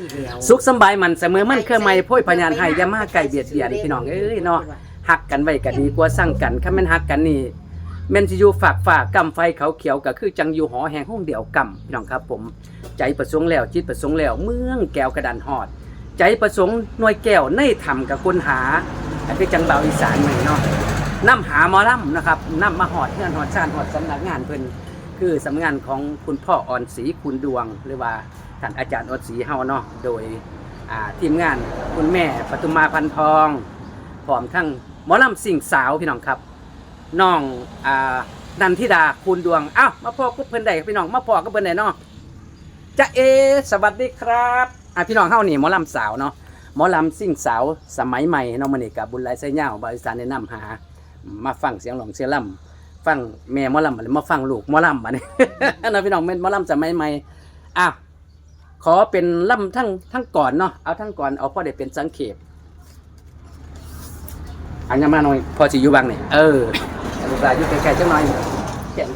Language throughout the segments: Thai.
สี่เดียวสุขสำบายมันเสมอมันเคยไม่พ่อยพยานให้อยามาไก่เบียดเบียนพี่น้องเอ้ยเนาะหักกันไว้ก็ดีกว่าสั่งกันคันแม่นหักกันนี่แม่นสิอยู่ฝากฝากกำไฟเขาเขียวก็คือจังอยู่หอแห่งห้องเดียวกำพี่น้องครับ ผมใจประสงค์แล้วจิตประสงค์แล้วเมืองแก้วกระดานหอด ใจประสงค์หน่วยแก้วในธรรมกับคนหาอันคือจังเบาอีสานหนึ่งเนาะนํหาหมอลำนะครับนํมาหอดเพื่อนหอดชาติหอดสำนักงานเพิ่นคือสำนักงานของคุณพ่ออ่อนศรีคุณดวงหรือว่า ท่านอาจารย์อ่อนศรีเฮาเนาะโดยทีมงานคุณแม่ปทุมมาพันทองพร้อมทั้งหมอลำสิ่งสาวพี่น้องครับน้องอนันทิดาคูณดวงอ้าวมาพอกุ๊บเพิ่นได้พี่น้องมาพอกับเพิ่นได้เนาะจะเอสวัสดีครับอะพี่น้องเฮานี่หมอลำสาวเนาะหมอลำสิ่งสาวสมัยใหม่น้องมันนี่กับบุญหลยไส้เหย้าบริษัทแนะนำหา มาฟังเสียงหลงเสียงลำฟังแม่หมอลำมาฟังลูกหมอลำบัดนี้นะพี่น้องเป็นหมอลำสมัยใหม่อ้าว ขอเป็นล่ำทั้งทั้งก่อนเนาะเอาทั้งก่อนเอาพ่อได้เป็นสังเขปอันยามาหน่อยพอสิอยู่บางนี่เออลูกหลานอยู่ไกลๆจังหน่อยเขียน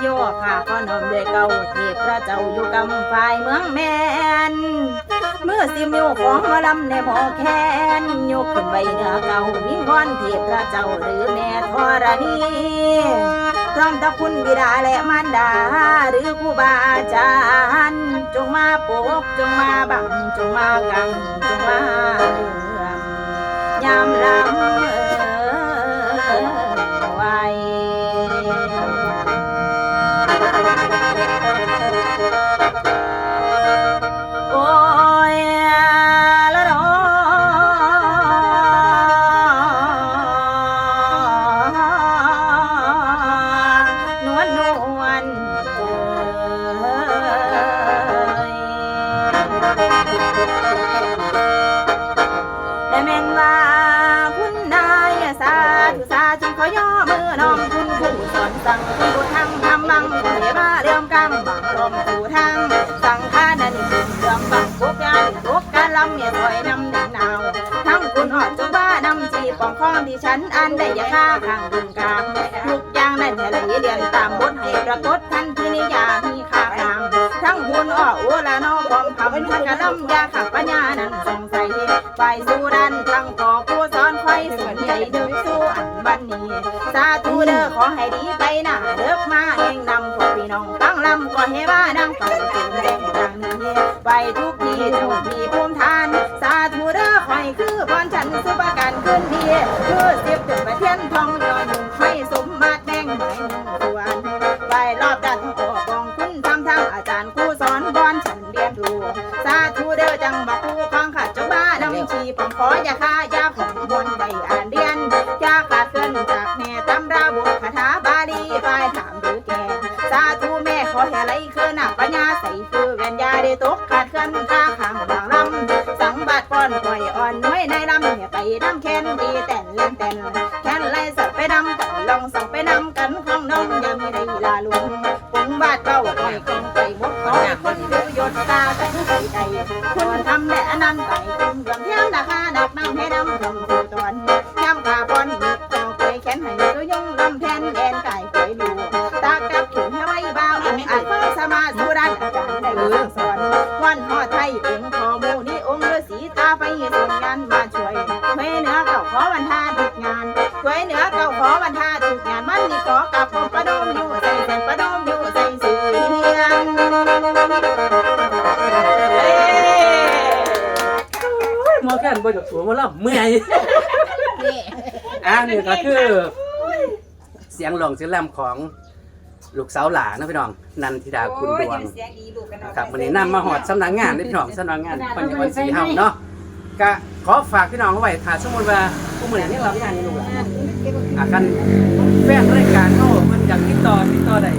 โยค่ะขอนอมด้วยเก่าเทพพระเจ้าอยู่กำฝ่ายเมืองแมนเมื่อสิมิวของมอลำในพอแค้นยกขึ้นใบเหนือเก่าวิงวอนเทพพระเจ้าหรือแม่ธรณีพร้อมตะคุณบิดาและมารดา หรือครูบาอาจารย์จงมาปกจงมาบังจงมากังจงมาเลื่อมยามลำ เทมาเรื่องกำบังลมผู้ทาง สังฆานันนี่คุเรื่องบังกุกงานกุกการลำเมียถอยนำหนึ่งนาวทั้งคุณหอดจุบ้านำจีปองข้องที่ฉันอันได้ยาค่าข้างดึงกลางทุกอย่างนั่นแหละเรียนตามบทให้ปรากฏทันทีนิยามีค่าทางทั้งคุณอ้อโอละนอพร้อมคำกะลำยาขับปัญญานั้นสงสัยไปสู่ดันทั้งก่อบ ไฟสนใหญ่ดึงสู่อันบันนี้สาธุเด้อขอให้ดีไปหน้าเลิกมาเองนำพวกพี่น้องตั้งลำก็ให้ว่านั่งฟังถึงแดงทางนี้ไปทุกที่เจ้าที่ภูมิทาน สาธุเด้อคอยคือพรฉันสุภาการขึ้นดีคือเสียบจนไปเทียนทองยอหนุ่มให้สมมาตรแดงหมายหนึ่งส่วนไปรอบด้านทั้งตัวกองคุณทำทางอาจารย์ครูสอนบอนฉันเรียนรู้สาธุเด้อจังบักคู่ของข้าเจ้าบ้านำชีผมขออย่าฆ่าาลีฝ่ายถามหรือแกสาธุแม่ขอให้ไหลคือหนักปัญญาใส่คือแวนยาได้ตกขาดเกินข้าข้างบางลำสังบัดป้อนปล่อยอ่อนน้อยในลำเนี่ยไปดำแคนดีแต่นเล่นแต่นแคนไล่สับไปดำต่อลองส่องไปนำกันของน้องอย่ามีใดลาลุงปงบาดเป้าปล่อยคงไปหมดขอคนดูยศตาแต่ใดคุณทำแด่อนันต์ไปคุณยอมเที่ยงราคาดักน้ำให้ดำทำตัวตอน วันท่าทุกงานช่วยเหนือเก่าขอวันท่าทุกงานมันนี่ขอกับผมประดมอยู่ใส่แสนประดมอยู่ใส่เสียงเอ้ยหมอแค่นบ่จกสัวหมาแล้วเมื่อยอ่านี่ก็คือเสียงหลองเสียงแหลมของลูกสาวหลานะพี่น้อง นันทิดาคุณดวงเสียงดีลูกกันเนาะครับวันนี้นำมาหอดสำนักงานนี่พี่น้องสำนักงานปัญญาวันสีเฮาเนาะ ก็ขอฝากพี่น้องเอาไว้ถ้าสมมติว่าผู้มือนี้เราไม่งานนี่ลูกหลานเก็บไว้คือากันแฟนรายการเฮามันอยากติดต่อติดต่อได้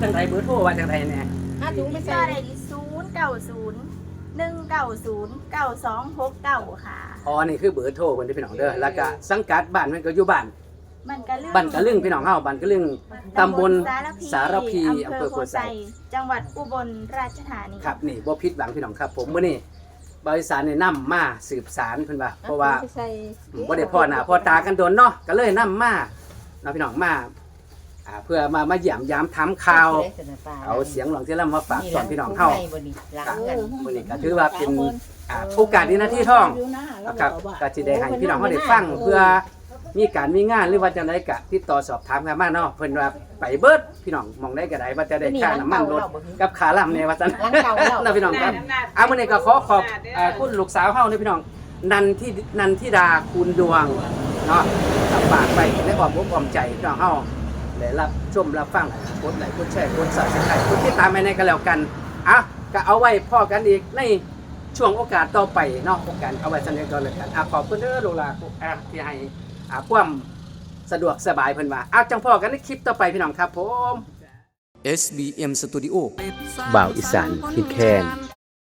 จังไดเบอร์โทรว่าจังไดแหน่ห้าถุงไม่ติดใส่ต่อได้ที่ศูนย์เก้าศูนย์หนึ่งเก้าศูนย์เก้าสองหกเก้าค่ะ อ๋อ นี่คือเบอร์โทรเพิ่นเด้อพี่น้องเด้อ แล้วก็สังกัดบ้านเพิ่นก็อยู่บ้านมันกะลึงบ้านกะลึงพี่น้องเฮาบ้านกะลึง ตำบลสารพีอำอำเภเภออโพโพไซไซ จังหวัดอุบลราชธานี ครับนี่บ่ผิดหวังพี่น้องครับ ผมมื้อนี้ บริษัทนี่นำมาสืบสารเพิ่นว่าเพราะว่าไม่ใส่บ่ได้พ่อหน้าพ่อตากันโดนเนาะก็เลยนำมาเนาะพี่น้องมาอ่าเพื่อมามาเยี่ยมยามถามข่าวเอาเสียงหลวงที่ลำมาฝากตอนพี่น้องเฮาหลังเงินมื้อนี้ก็ถือว่าเป็นอ่าโอกาสดีนะที่ท่องนะครับก็สิได้ให้พี่น้องเฮาได้ฟังเพื่อ มีการมีงานหรือว่าจังไดก็ติดต่อสอบถามกันมาเนาะเพิ่นว่าไปเบิดพี่น้องมองได้ก็ได้ว่าจะได้ค่าน้ำมันรถกับค่าลำเนี่ยว่าซั่นหลังเก่าแล้วนะพี่น้องครับเอามื้อนี้ก็ขอขอบอ่าคุณลูกสาวเฮาเด้อพี่น้อง นันที่นันทิดาคุณดวงเนาะกับฝากไปได้ออมอกออมใจพี่น้องเฮาได้รับชมรับฟังกดไลค์กดแชร์กด Subscribe กดติดตามไปในกันแล้วกันอะก็เอาไว้พ่อกันอีกในช่วงโอกาสต่อไปเนาะโอกาสเอาไว้สันเดียวกันเลยกันอะขอบคุณเด้อลูกหลานอะที่ให้ อะความสะดวกสบายเพิ่นว่าอาจังพ่อกันในคลิปต่อไปพี่น้องครับผม SBM Studio บ่าวอีสานคิดแค้น